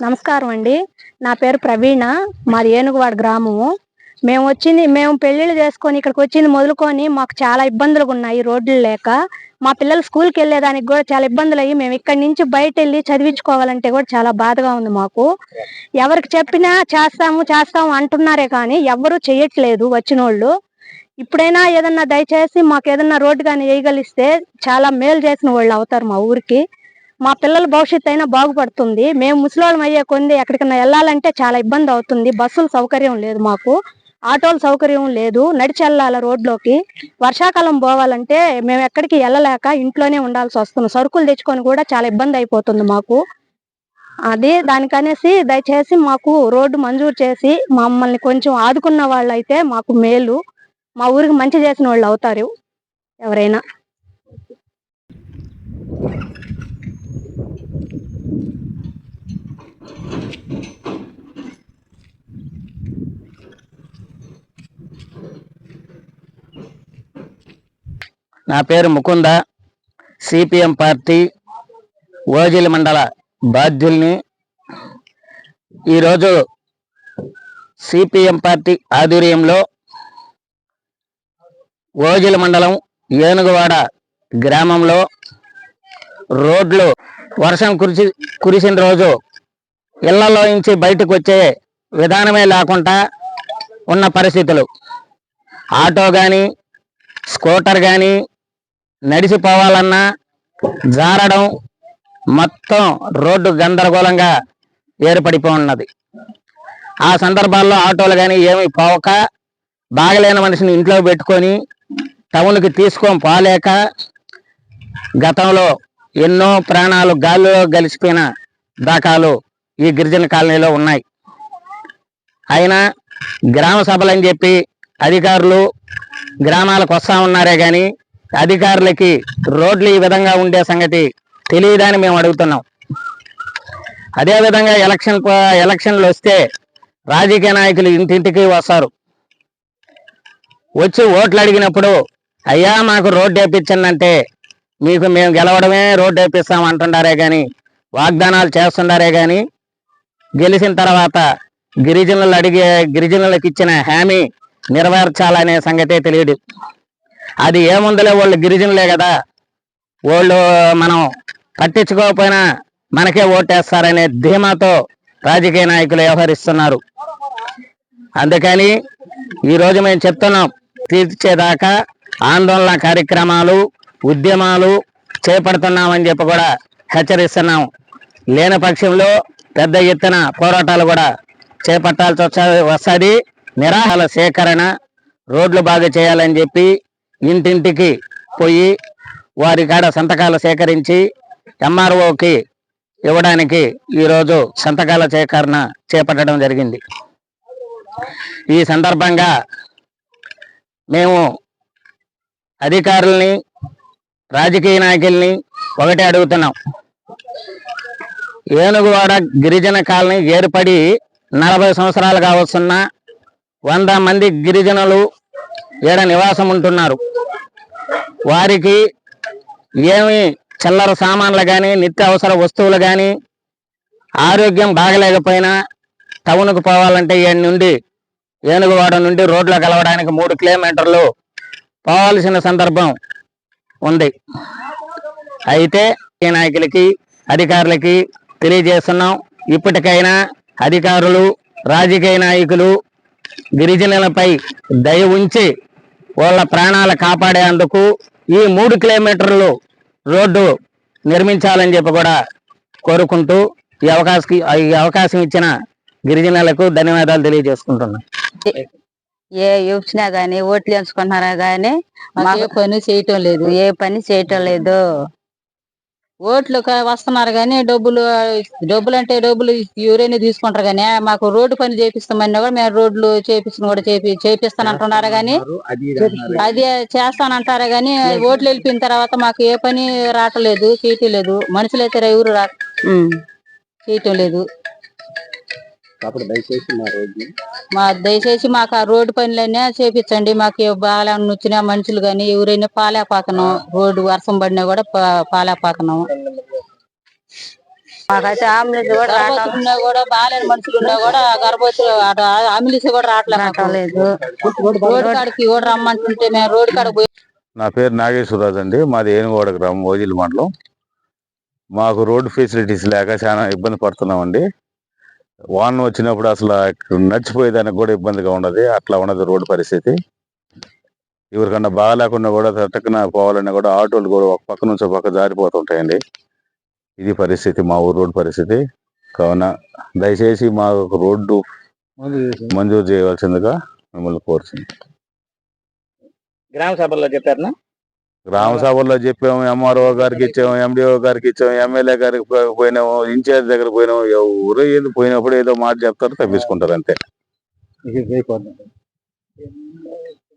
నమస్కారం అండి. నా పేరు ప్రవీణ. మాది ఏనుగువాడ గ్రామము. మేము వచ్చింది మేము పెళ్ళిళ్ళు చేసుకొని ఇక్కడికి వచ్చింది మొదలుకొని మాకు చాలా ఇబ్బందులు ఉన్నాయి రోడ్లు లేక. మా పిల్లలు స్కూల్కి వెళ్ళేదానికి కూడా చాలా ఇబ్బందులు అయ్యి మేము ఇక్కడి నుంచి బయట వెళ్ళి చదివించుకోవాలంటే కూడా చాలా బాధగా ఉంది మాకు. ఎవరికి చెప్పినా చేస్తాము చేస్తాము అంటున్నారే కానీ ఎవరు చేయట్లేదు వచ్చిన వాళ్ళు ఇప్పుడైనా ఏదన్నా దయచేసి మాకు ఏదన్నా రోడ్డు కానీ వేయగలిస్తే చాలా మేలు చేసిన వాళ్ళు అవుతారు మా ఊరికి. మా పిల్లల భవిష్యత్తు అయినా బాగుపడుతుంది. మేము ముసలోళ్ళం అయ్యే కొంది ఎక్కడికైనా వెళ్ళాలంటే చాలా ఇబ్బంది అవుతుంది. బస్సుల సౌకర్యం లేదు మాకు. ఆటోల సౌకర్యం లేదు. నడిచి వెళ్ళాలి రోడ్లోకి. వర్షాకాలం పోవాలంటే మేము ఎక్కడికి వెళ్ళలేక ఇంట్లోనే ఉండాల్సి వస్తుంది. సరుకులు తెచ్చుకొని కూడా చాలా ఇబ్బంది అయిపోతుంది మాకు. అది దానికనేసి దయచేసి మాకు రోడ్డు మంజూరు చేసి మమ్మల్ని కొంచెం ఆదుకున్న వాళ్ళు అయితే మాకు మేలు. మా ఊరికి మంచి చేసిన వాళ్ళు అవుతారు ఎవరైనా. నా పేరు ముకుంద. సిపిఎం పార్టీ ఓజిలి మండల బాధ్యుల్ని. ఈరోజు సిపిఎం పార్టీ ఆధ్వర్యంలో ఓజిలి మండలం ఏనుగువాడ గ్రామంలో రోడ్లు వర్షం కురిసి కురిసిన రోజు ఇళ్ళలో నుంచి బయటకు వచ్చే విధానమే లేకుండా ఉన్న పరిస్థితులు. ఆటో కానీ స్కూటర్ కానీ నడిచిపోవాలన్నా జారడం మొత్తం రోడ్డు గందరగోళంగా ఏర్పడిపోన్నది ఆ సందర్భాల్లో ఆటోలు కానీ ఏమి పోక బాగలేని మనిషిని ఇంట్లో పెట్టుకొని టౌన్కి తీసుకొని పోలేక గతంలో ఎన్నో ప్రాణాలు గాలిలో గలిసిపోయిన దాఖాలు ఈ గిరిజన కాలనీలో ఉన్నాయి. అయినా గ్రామ సభలని చెప్పి అధికారులు గ్రామాలకు వస్తా ఉన్నారే కానీ అధికారులకి రోడ్లు ఈ విధంగా ఉండే సంగతి తెలియదని మేము అడుగుతున్నాం. అదేవిధంగా ఎలక్షన్ ఎలక్షన్లు వస్తే రాజకీయ నాయకులు ఇంటింటికి వస్తారు. వచ్చి ఓట్లు అడిగినప్పుడు అయ్యా మాకు రోడ్డు వేపించిందంటే మీకు మేము గెలవడమే రోడ్డు వేపిస్తాం అంటున్నారే కానీ వాగ్దానాలు చేస్తున్నారే కానీ గెలిచిన తర్వాత గిరిజనులు అడిగే గిరిజనులకు ఇచ్చిన హామీ నెరవేర్చాలనే సంగతే తెలియదు. అది ఏముందలే వాళ్ళు గిరిజనులే కదా. వాళ్ళు మనం పట్టించుకోకపోయినా మనకే ఓటేస్తారనే ధీమాతో రాజకీయ నాయకులు వ్యవహరిస్తున్నారు. అందుకని ఈరోజు మేము చెప్తున్నాం తీర్చేదాకా ఆందోళన కార్యక్రమాలు ఉద్యమాలు చేపడుతున్నామని చెప్పి కూడా హెచ్చరిస్తున్నాం. లేని పక్షంలో పెద్ద ఎత్తున పోరాటాలు కూడా చేపట్టాల్సి వచ్చ- వస్తది. నిరాహాల సేకరణ రోడ్లు బాగు చేయాలని చెప్పి ఇంటింటికి పోయి వారి కాడ సంతకాలు సేకరించి ఎంఆర్ఓకి ఇవ్వడానికి ఈరోజు సంతకాల సేకరణ చేపట్టడం జరిగింది. ఈ సందర్భంగా మేము అధికారుల్ని రాజకీయ నాయకుల్ని ఒకటే అడుగుతున్నాం. ఏనుగువాడ గిరిజన కాలనీ ఏర్పడి నలభై సంవత్సరాలుగా వస్తున్న వంద మంది గిరిజనులు ఏడ నివాసం ఉంటున్నారు? వారికి ఏమి చిల్లర సామాన్లు కానీ నిత్య అవసర వస్తువులు కానీ ఆరోగ్యం బాగలేకపోయినా టౌన్కు పోవాలంటే ఈడ నుండి ఏనుగువాడ నుండి రోడ్లో కలవడానికి మూడు కిలోమీటర్లు పోవాల్సిన సందర్భం ఉంది. అయితే ఈ నాయకులకి అధికారులకి తెలియజేస్తున్నాం. ఇప్పటికైనా అధికారులు రాజకీయ నాయకులు గిరిజనులపై దయ ఉంచి వాళ్ళ ప్రాణాలు కాపాడేందుకు ఈ మూడు కిలోమీటర్లు రోడ్డు నిర్మించాలని చెప్పి కూడా కోరుకుంటూ ఈ అవకాశం ఈ అవకాశం ఇచ్చిన గిరిజనులకు ధన్యవాదాలు తెలియజేసుకుంటున్నాను ఏ వచ్చినా గానీ ఓట్లు ఎంచుకుంటున్నారా గానీ మాకు పని చేయటం లేదు. ఏ పని చేయటం లేదు. ఓట్లు వస్తున్నారు కానీ డబ్బులు డబ్బులు అంటే డబ్బులు ఎవరైనా తీసుకుంటారు కానీ మాకు రోడ్డు పని చేపిస్తామన్నా కూడా మేము రోడ్లు చేపిస్తున్న కూడా చేపి చేపిస్తానంటున్నారు కానీ అది చేస్తానంటారా గానీ ఓట్లు వెళ్ళిపోయిన తర్వాత మాకు ఏ పని రావట్లేదు చేయటం లేదు మనుషులు అయితే ఎవరు రా చేయటం లేదు. కాబట్టి దయచేసి మా మా దయచేసి మాకు ఆ రోడ్డు పనులన్నీ చేపించండి. మాకు బాగా వచ్చిన మనుషులు గాని ఎవరైనా పాలేపాకనం రోడ్డు వర్షం పడినా కూడా పా- పాలేపాకనం. మాకైతే అంబులెన్స్ కూడా రావట్లేదు కూడా బాగాలేని మనుషులు ఉన్నా కూడా గర్భవతులు అటు అంబులెన్స్ కూడా రావట్లేదు. రోడ్డు కాడికి కూడా రమ్మంటుంటే మేము రోడ్డు కాడికి పోయి నా పేరు నాగేశ్వరరాజు అండి. మాది ఏనుగోడ గ్రామం ఓజిల్ మండలం. మాకు రోడ్ ఫెసిలిటీస్ లేక చాలా ఇబ్బంది పడుతున్నామండి. వాన వచ్చినప్పుడు అసలు నడిచిపోయేదానికి కూడా ఇబ్బందిగా ఉన్నది అట్లా ఉన్నది రోడ్డు పరిస్థితి. ఎవరికన్నా బాగా లేకుండా కూడా టక్కున పోవాలన్నా కూడా ఆటోలు కూడా ఒక పక్క నుంచి ఒక పక్క జారిపోతుంటాయండి. ఇది పరిస్థితి మా ఊరు రోడ్డు పరిస్థితి. కావున దయచేసి మా రోడ్డు మంజూరు చేయవలసిందిగా మిమ్మల్ని కోరుతుంది గ్రామ సభల్లో చెప్పారు గ్రామ సభల్లో చెప్పాము ఎంఆర్ఓ గారికి ఇచ్చాము ఎండిఓ గారికి ఇచ్చాము ఎమ్మెల్యే గారికి పోయినాము ఇన్ఛార్జ్ దగ్గర పోయినాము ఎవరు ఏది పోయినప్పుడు ఏదో మాట చెప్తారు తప్పించుకుంటారు అంతే.